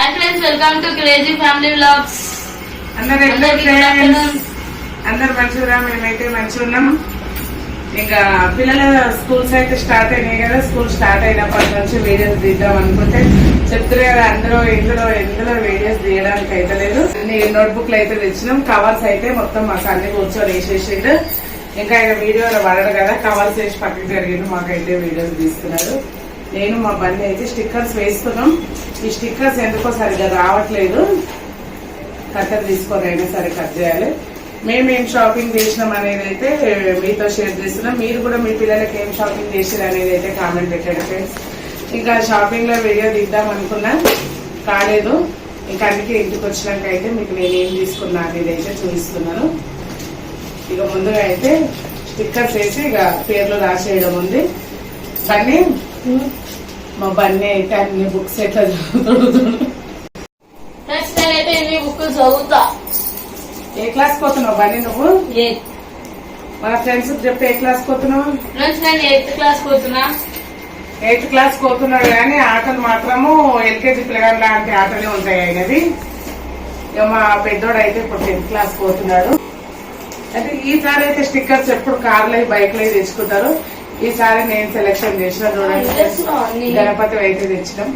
Hi friends welcome to crazy family vlogs అందరు. అందరు మంచిగా మేమైతే మంచిగా ఉన్నాం ఇంకా పిల్లల స్కూల్స్ అయితే స్టార్ట్ అయినాయి కదా. స్కూల్ స్టార్ట్ అయినప్పటి నుంచి వీడియోస్ తీద్దాం అనుకుంటే చెప్తారు కదా అందరూ ఇందులో ఎందులో వీడియోస్ తీయడానికి అయితే లేదు. అన్ని నోట్బుక్లు అయితే తెచ్చినాం. కవర్స్ అయితే మొత్తం మా సన్ని కూర్చొని వేసేసిండు. ఇంకా ఆయన వీడియోలో పడడు కదా కవర్స్ వేసి పక్కకి జరిగిండు మాకైతే వీడియోస్ తీస్తున్నారు. నేను మా బండి అయితే స్టిక్కర్స్ వేస్తున్నాం. ఈ స్టిక్కర్స్ ఎందుకో సరిగ్గా రావట్లేదు. కట్టర్ తీసుకొని అయినా సరే కట్ చేయాలి. మేము ఏం షాపింగ్ చేసినాం అనేది అయితే మీతో షేర్ చేస్తున్నాం. మీరు కూడా మీ పిల్లలకి ఏం షాపింగ్ చేసారు అనేది అయితే కామెంట్ పెట్టండి ఫ్రెండ్స్ ఇంకా షాపింగ్లో వీడియో తీద్దాం అనుకున్నా. కాలేదు. ఇంకా అందుకే ఇంటికి వచ్చినాక అయితే మీకు నేను ఏం తీసుకున్నా అనేది అయితే చూపిస్తున్నాను. ఇక ముందుగా అయితే స్టిక్కర్స్ వేసి ఇక పేర్లు రాసేయడం ఉంది. కానీ మా బన్నీ అయితే అన్ని బుక్స్ ఎట్లా చదువుతాడు ఫ్రెండ్స్ నేనైతే ఇన్ని బుక్ చదువుతా. ఏ క్లాస్ పోతున్నావు బన్నీ నువ్వు? మన ఫ్రెండ్స్ చెప్పి ఏ క్లాస్ పోతున్నావు? ఫ్రెండ్స్ నేను ఎయిత్ క్లాస్ పోతున్నా? ఎయిత్ క్లాస్ పోతున్నాడు కానీ ఆటలు మాత్రము ఎల్కేజీ పిల్లగాడు లాంటి ఆటలే ఉంటాయి అయినది ఇక మా పెద్దోడు అయితే ఇప్పుడు టెన్త్ క్లాస్ పోతున్నాడు. అయితే ఈసారి అయితే స్టిక్కర్స్ ఎప్పుడు కార్లు బైక్లు తెచ్చుకుంటారు. ఈసారి నేను సెలెక్షన్ చేసిన చూడండి. గణపతి అయితే తెచ్చినాం.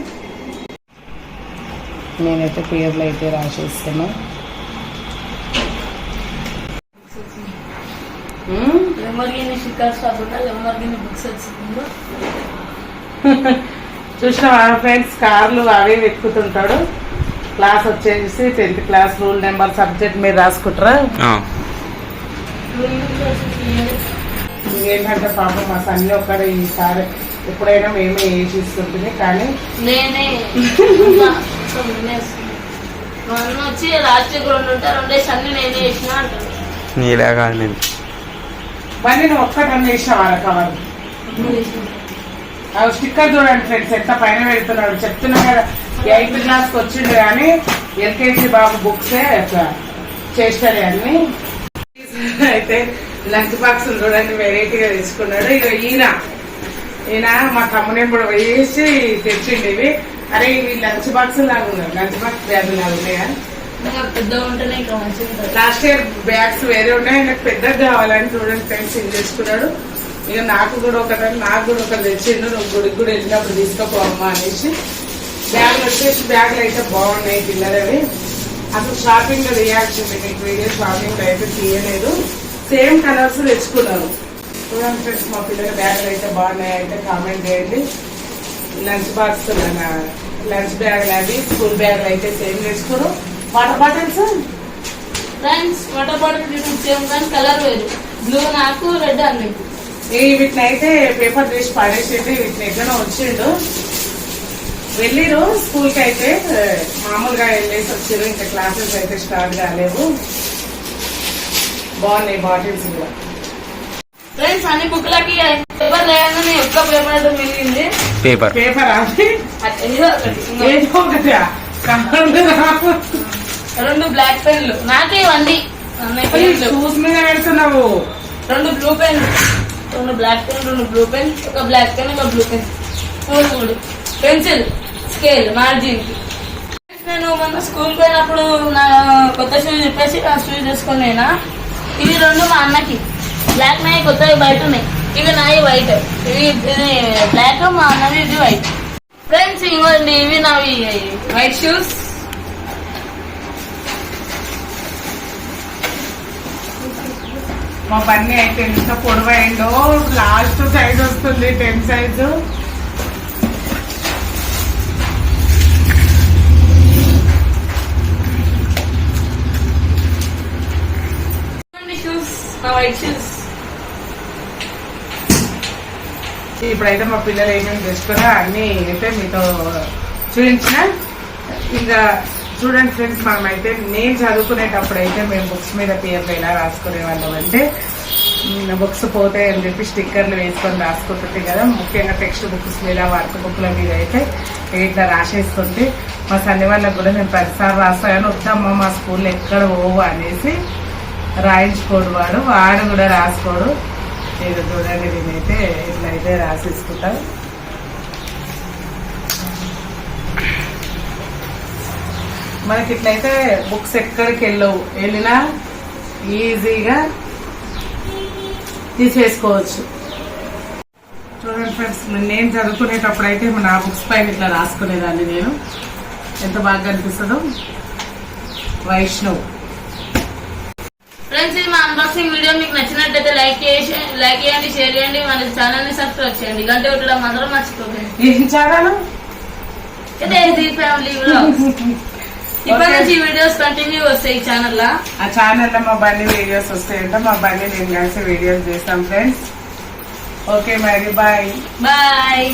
నేనైతే పేర్లు అయితే వచ్చిందో? చూసిన ఫ్రెండ్స్ కార్లు అవే వెతుకుతుంటాడు. క్లాస్ వచ్చేసి tenth class rule number subject మీరు రాసుకుంటారా? ఏంటంటే పాపం మా సన్ని ఒక్కడే ఈసారి ఎప్పుడైనా మేమే వేసి ఇస్తుంటుంది కానీ నేనే. వచ్చి లాస్ట్ రెండు ఉంటే రెండేసి అన్ని నేనే వేసిన నీలా కాదు నేను. మళ్ళీ నువ్వు ఒక్కటన్నా వేసినావా కవర్? ఆ స్టిక్కర్ చూడండి ఫ్రెండ్స్ ఎంత పైన పెడుతున్నాడు. చెప్తున్నా కదా ఎయిత్ క్లాస్కి వచ్చిండు కానీ ఎల్కేజీ బాబు బుక్సే అట్లా చేస్తాడు అన్ని. అయితే లంచ్ బాక్స్ చూడండి వెరైటీగా తీసుకున్నాడు. ఇక ఈయన ఈయన మా తమ్ముని ఇప్పుడు వేసి తెచ్చిండు ఇవి. అరే ఇవి లంచ్ బాక్స్ లాగా ఉన్నాయి. లంచ్ బాక్స్ బ్యాగ్ లాగా ఉన్నాయా? లాస్ట్ ఇయర్ బ్యాగ్స్ వేరే ఉన్నాయి. నాకు పెద్దగా కావాలని చూడండి ఫ్రెండ్స్ ఇది చేసుకున్నాడు. ఇక నాకు కూడా ఒకటి నాకు కూడా ఒకటి తెచ్చిండు. నువ్వు గుడికి కూడా వెళ్ళినప్పుడు తీసుకోపోమ్మా అనేసి. బ్యాగులు వచ్చేసి బ్యాగులు అయితే బాగున్నాయి పిల్లలవి. అసలు షాపింగ్ తీయాల్సింది మీకు వీడియో షాపింగ్ అయితే తీయలేదు. సేమ్ కలర్స్ తెచ్చుకున్నాను చూడండి ఫ్రెండ్స్ మా పిల్లల బ్యాగులు అయితే బాగున్నాయి. అయితే కామెంట్ చేయండి. లంచ్ బాక్స్ లంచ్ బ్యాగులు అవి స్కూల్ బ్యాగులు అయితే same తెచ్చుకోరు water bottles? Friends water bottle same కానీ కలర్ వేరు. బ్లూ నాకు రెడ్ అన్నికు ఈ వీటిని అయితే పేపర్ తీసి పడేసిండు. వీటిని ఎట్లనో వచ్చిండు. వెళ్ళిరు. స్కూల్కి అయితే మామూలుగా వెళ్ళేసి వచ్చారు. ఇంకా క్లాసెస్ అయితే స్టార్ట్ కాలేవు. బాగున్నాయి బాటిల్స్ కూడా ఫ్రెండ్స్ అన్ని బుక్లకి పేపర్ లేకుండా ఒక్క పేపర్ అయితే మిగిలింది? పేపర్. పేపర్ అది ఏదో ఒకటి. రెండు బ్లాక్ పెన్లు నాకే పెన్లు షూస్ మీద పెడుతున్నావు. రెండు బ్లూ పెన్. రెండు బ్లాక్ పెన్ రెండు బ్లూ పెన్ ఒక బ్లాక్ పెన్ ఒక బ్లూ పెన్. మూడు మూడు. Pencil scale margin. నేను మొన్న స్కూల్ పోయినప్పుడు నా కొత్త షూస్ చెప్పేసి ఆ షూస్ తీసుకొని ఇవి రెండు మా అన్నకి. బ్లాక్ నాయి కొత్తవి బయట ఉన్నాయి. ఇవి నాయి వైట్ ఇవి ఇది బ్లాక్ మా అన్నది ఇది వైట్ ఫ్రెండ్స్ ఇవ్వండి ఇవి నావి వైట్ షూస్ మా బన్నీ అయితే ఎంత పొడవైందో లాస్ట్ సైజ్ వస్తుంది టెన్ సైజు షూస్ నా వైట్ ఇప్పుడైతే మా పిల్లలు ఏమేమి తెచ్చుకున్నా అన్ని అయితే మీతో చూపించిన. ఇంకా చూడండి ఫ్రెండ్స్ మనమైతే నేను చదువుకునేటప్పుడు అయితే మేము బుక్స్ మీద పేర్లు ఎలా రాసుకునే వాళ్ళం అంటే బుక్స్ పోతాయి అని చెప్పి స్టిక్కర్లు వేసుకొని రాసుకుంటుంది కదా. ముఖ్యంగా టెక్స్ట్ బుక్స్ మీద వర్క్ బుక్ల మీద అయితే ఇట్లా రాసేసుకుంటే మా సన్ని వాళ్ళకి కూడా నేను ప్రతిసారి రాస్తాను. వద్దమ్మా మా స్కూల్లో ఎక్కడ పోవు? అనేసి రాయించుకోడు వాడు వాడు కూడా రాసుకోడు. నేను చూడండి నేనైతే ఇట్లా అయితే మనకి ఇట్లయితే బుక్స్ ఎక్కడికి వెళ్ళవు. వెళ్ళినా ఈజీగా తీసేసుకోవచ్చు. చూడండి ఫ్రెండ్స్ నేను చదువుకునేటప్పుడు అయితే నా బుక్స్ పైన ఇట్లా రాసుకునేదాన్ని నేను. ఎంత బాగా అనిపిస్తుందో? వైష్ణవ్. అన్బాక్సింగ్ వీడియో మీకు నచ్చినట్లయితే లైక్ చేసి లైక్ చేయండి షేర్ చేయండి మన ఛానల్ని సబ్స్క్రైబ్ చేయండి. గంట కొట్టడం మాత్రం మర్చిపోకండి. ఫ్యామిలీ ఇప్పటి నుంచి వీడియోస్ కంటిన్యూ వస్తాయి ఈ ఛానల్ లా. ఆ ఛానల్లో మా బండి వీడియోస్ వస్తాయంట. మా బండి నేను కలిసి వీడియోస్ చేస్తాం ఫ్రెండ్స్ ఓకే మరి బాయ్ బాయ్